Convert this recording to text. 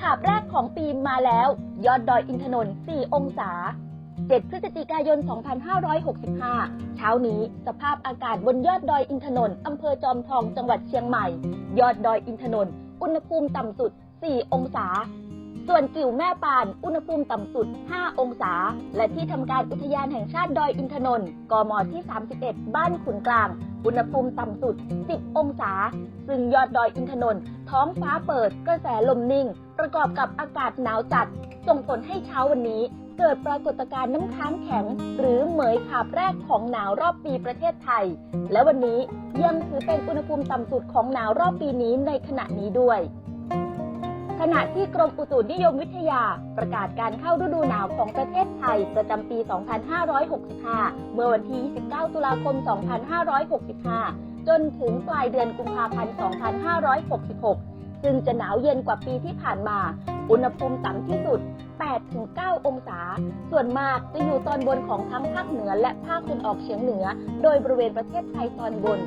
คาบแรกของปีมาแล้ว ยอดดอยอินทนนท์ 4 องศา 7 พฤศจิกายน 2565 เช้านี้สภาพอากาศบนยอดดอยอินทนนท์อำเภอจอมทองจังหวัดเชียงใหม่ ยอดดอยอินทนนท์อุณหภูมิต่ำสุด 4 องศา ส่วนกิ่วแม่ปาน อุณหภูมิต่ำสุด 5 องศา และที่ทำการอุทยานแห่งชาติดอยอินทนนท์กมที่ 31 บ้านขุนกลาง อุณหภูมิต่ำสุด 10 องศา ซึ่งยอดดอยอินทนนท์ท้องฟ้าเปิดกระแสลมนิ่ง ประกอบกับอากาศหนาวจัด ส่งผลให้เช้าวันนี้ เกิดปรากฏการณ์น้ำค้างแข็ง หรือเหมยขาบแรกของหนาวรอบปีประเทศไทย และวันนี้ยังถือเป็นอุณหภูมิต่ำสุดของหนาวรอบปีนี้ในขณะนี้ด้วยขณะที่กรมอุตุนิยมวิทยา ประกาศการเข้าฤดูหนาวของประเทศไทย ประจำปี 2565 เมื่อวันที่ 29 ตุลาคม 2565 จนถึงปลายเดือนกุมภาพันธ์ 2566 ซึ่งจะหนาวเย็นกว่าปีที่ผ่านมา อุณหภูมิต่ำที่สุด 8-9 องศา ส่วนมากจะอยู่ตอนบนของทั้งภาคเหนือและภาคตะวันออกเฉียงเหนือ โดยบริเวณประเทศไทยตอนบน